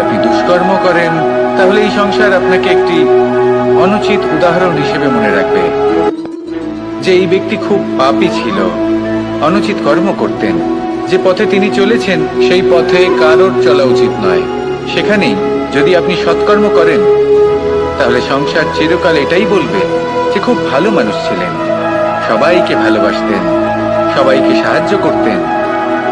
আপনি দুষ্কর্ম করেন, তাহলে এই সংসার আপনাকে একটি অনুচিত উদাহরণ হিসেবে মনে রাখবে। যে এই ব্যক্তি খুব পাপী ছিল, অনুচিত কর্ম করতেন, যে পথে তিনি চলেছেন, সেই পথে কারোর চলা উচিত নয়। সেখানেই যদি আপনি সৎকর্ম করেন, তাহলে সংসার চিরকাল এটাই বলবে যে খুব ভালো মানুষ ছিলেন। সবাইকে ভালোবাসতেন, সবাইকে সাহায্য করতেন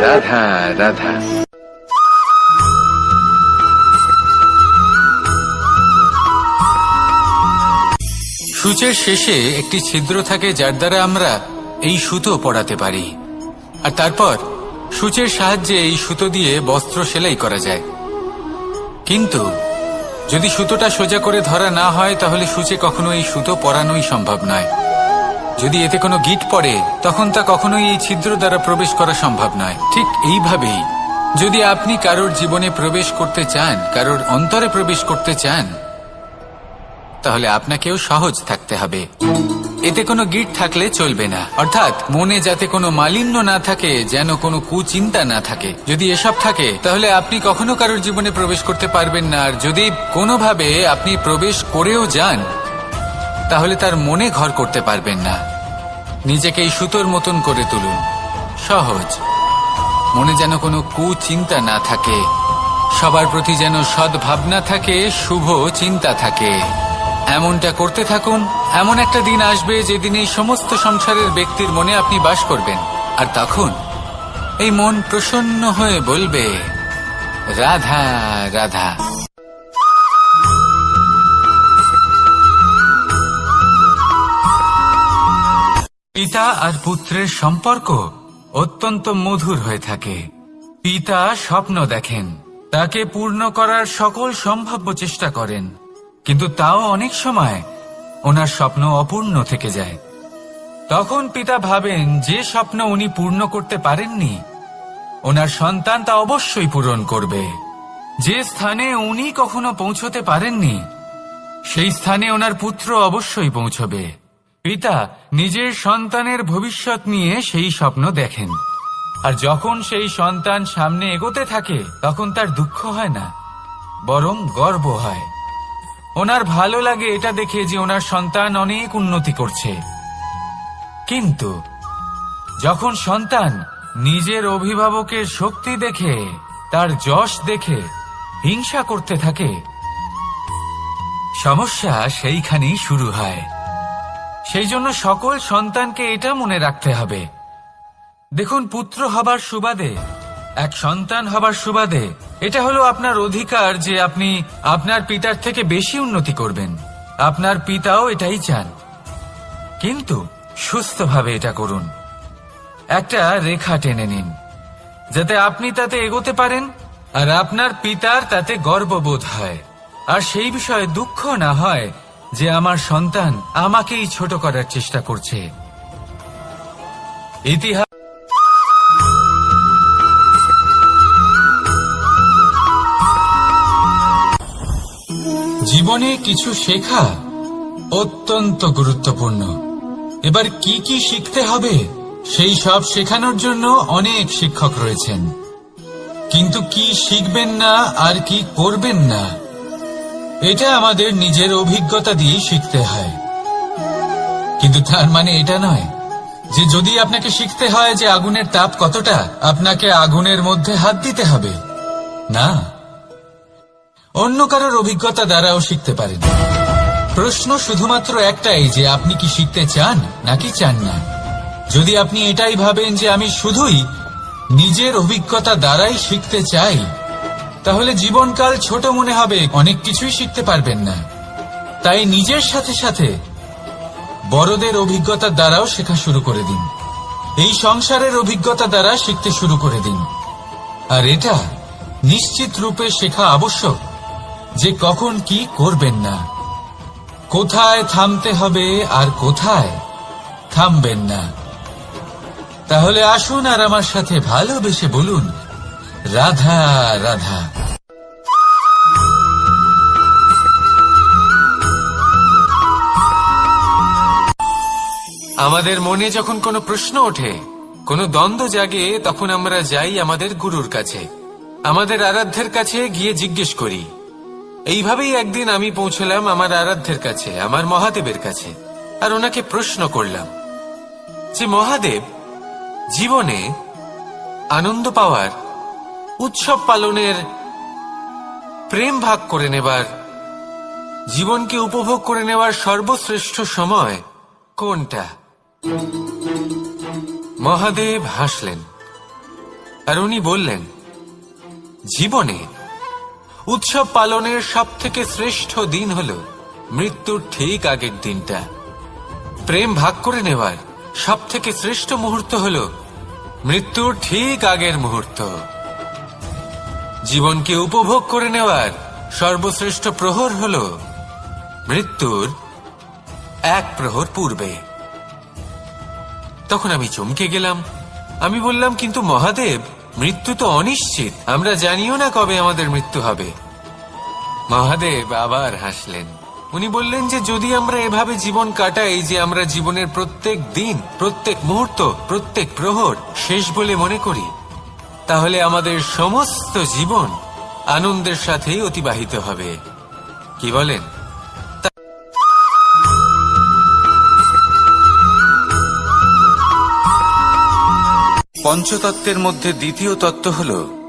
রাধা রাধা। সূচের শেষে একটি ছিদ্র থাকে যার দ্বারা আমরা এই সুতো পড়াতে পারি। আর তারপর সূচের সাহায্যে এই সুতো দিয়ে বস্ত্র সেলাই করা যায়। কিন্তু যদি সুতোটা সোজা করে ধরা না হয়, তাহলে সূচে কখনো এই সুতো পরানোই সম্ভব নয়। যদি এতে কোনো গিট পড়ে, তখন তা কখনোই এই ছিদ্র দ্বারা প্রবেশ করা সম্ভব নয়। ঠিক এইভাবেই, যদি আপনি কারোর জীবনে প্রবেশ করতে চান, কারোর অন্তরে প্রবেশ করতে চান, তাহলে আপনাকেও সহজ থাকতে হবে। এতে কোনো গিট থাকলে চলবে না। অর্থাৎ, মনে যাতে কোনো মালিন্য না থাকে, যেন কোনো কুচিন্তা না থাকে। যদি এসব থাকে, তাহলে আপনি কখনো কারোর জীবনে প্রবেশ করতে পারবেন না। আর যদি কোনোভাবে আপনি প্রবেশ করেও যান তাহলে তার মনে ঘর করতে পারবেন না। নিজেকে এই সুতোর মতন করে তুলুন। সহজ। মনে যেন কোনো কুচিন্তা না থাকে। সবার প্রতি যেন সদ্ভাবনা থাকে, শুভ চিন্তা থাকে। এমনটা করতে থাকুন। এমন একটা দিন আসবে যেদিন এই সমস্ত সংসারের ব্যক্তির মনে আপনি বাস করবেন। আর তখন এই মন প্রসন্ন হয়ে বলবে, রাধা রাধা। পিতা আর পুত্রের সম্পর্ক অত্যন্ত মধুর হয়ে থাকে। পিতা স্বপ্ন দেখেন, তাকে পূর্ণ করার সকল সম্ভাব্য চেষ্টা করেন, কিন্তু তাও অনেক সময় ওনার স্বপ্ন অপূর্ণ থেকে যায়। তখন পিতা ভাবেন, যে স্বপ্ন উনি পূর্ণ করতে পারেননি, ওনার সন্তান তা অবশ্যই পূরণ করবে। যে স্থানে উনি কখনো পৌঁছতে পারেননি, সেই স্থানে ওনার পুত্র অবশ্যই পৌঁছবে। পিতা নিজের সন্তানের ভবিষ্যৎ নিয়ে সেই স্বপ্ন দেখেন। আর যখন সেই সন্তান সামনে এগোতে থাকে, তখন তার দুঃখ হয় না, বরং গর্ব হয়। ওনার ভালো লাগে এটা দেখে যে ওনার সন্তান অনেক উন্নতি করছে। কিন্তু যখন সন্তান নিজের অভিভাবকের শক্তি দেখে, তার যশ দেখে, হিংসা করতে থাকে, সমস্যা সেইখানেই শুরু হয়। সেই জন্য সকল সন্তানকে এটা মনে রাখতে হবে। দেখুন, পুত্র হবার সুবাদে, এক সন্তান হবার সুবাদে, এটা হলো আপনার অধিকার যে আপনি আপনার পিতার থেকে বেশি উন্নতি করবেন। আপনার পিতাও এটাই চান। কিন্তু সুস্থভাবে এটা করুন। একটা রেখা টেনে নিন, যাতে আপনি তাতে এগোতে পারেন আর আপনার পিতার তাতে গর্ববোধ হয়। আর সেই বিষয়ে দুঃখ না হয় যে আমার সন্তান আমাকেই ছোট করার চেষ্টা করছে। ইতিহাস জীবনে কিছু শেখা অত্যন্ত গুরুত্বপূর্ণ। এবার কি কি শিখতে হবে সেই সব শেখানোর জন্য অনেক শিক্ষক রয়েছেন। কিন্তু কি শিখবেন না আর কি করবেন না এটা আমাদের নিজের অভিজ্ঞতা দিয়ে শিখতে হয়। কিন্তু তার মানে এটা নয় যে যদি আপনাকে শিখতে হয় যে আগুনের তাপ কতটা, আপনাকে আগুনের মধ্যে হাত দিতে হবে। না। অন্য কারোর অভিজ্ঞতা দ্বারাও শিখতে পারেন। প্রশ্ন শুধুমাত্র একটাই যে আপনি কি শিখতে চান নাকি চান না? যদি আপনি এটাই ভাবেন যে আমি শুধুই নিজের অভিজ্ঞতা দ্বারাই শিখতে চাই তাহলে জীবনকাল ছোট মনে হবে, অনেক কিছুই শিখতে পারবেন না। তাই নিজের সাথে সাথে বড়দের অভিজ্ঞতার দ্বারাও শেখা শুরু করে দিন। এই সংসারের অভিজ্ঞতা দ্বারা শিখতে শুরু করে দিন। আর এটা নিশ্চিত রূপে শেখা আবশ্যক যে কখন কি করবেন না। কোথায় থামতে হবে আর কোথায় থামবেন না। তাহলে আসুন আর আমার সাথে ভালোবেসে বলুন রাধা রাধা। আমাদের মনে যখন কোনো প্রশ্ন ওঠে, কোনো দ্বন্দ্ব জাগে, তখন আমরা যাই আমাদের গুরুর কাছে। আমাদের আরাধ্যের কাছে গিয়ে জিজ্ঞেস করি। এইভাবেই একদিন আমি পৌঁছলাম আমার আরাধ্যের কাছে, আমার মহাদেবের কাছে, আর ওনাকে প্রশ্ন করলাম যে, মহাদেব, জীবনে আনন্দ পাওয়ার উৎসব পালনের প্রেম ভাগ করে নেবার, জীবনকে উপভোগ করে নেওয়ার সর্বশ্রেষ্ঠ সময় কোনটা? মহাদেব হাসলেন আর উনি বললেন, জীবনে উৎসব পালনের সব থেকে শ্রেষ্ঠ দিন হল মৃত্যুর ঠিক আগের দিনটা। প্রেম ভাগ করে নেওয়ার সব থেকে শ্রেষ্ঠ মুহূর্ত হল মৃত্যুর ঠিক আগের মুহূর্ত। জীবনকে উপভোগ করে নেওয়ার সর্বশ্রেষ্ঠ প্রহর হল মৃত্যুর এক প্রহর পূর্বে। তখন আমি চমকে গেলাম। আমি বললাম, কিন্তু মহাদেব, মৃত্যু তো অনিশ্চিত। আমরা জানিও না কবে আমাদের মৃত্যু হবে। মহাদেব আবার হাসলেন। উনি বললেন যে, যদি আমরা এভাবে জীবন কাটাই যে আমরা জীবনের প্রত্যেক দিন, প্রত্যেক মুহূর্ত, প্রত্যেক প্রহর শেষ বলে মনে করি তাহলে আমাদের সমস্ত জীবন আনন্দের সাথেই অতিবাহিত হবে। কি বলেন? পঞ্চতত্ত্বের মধ্যে দ্বিতীয় তত্ত্ব হল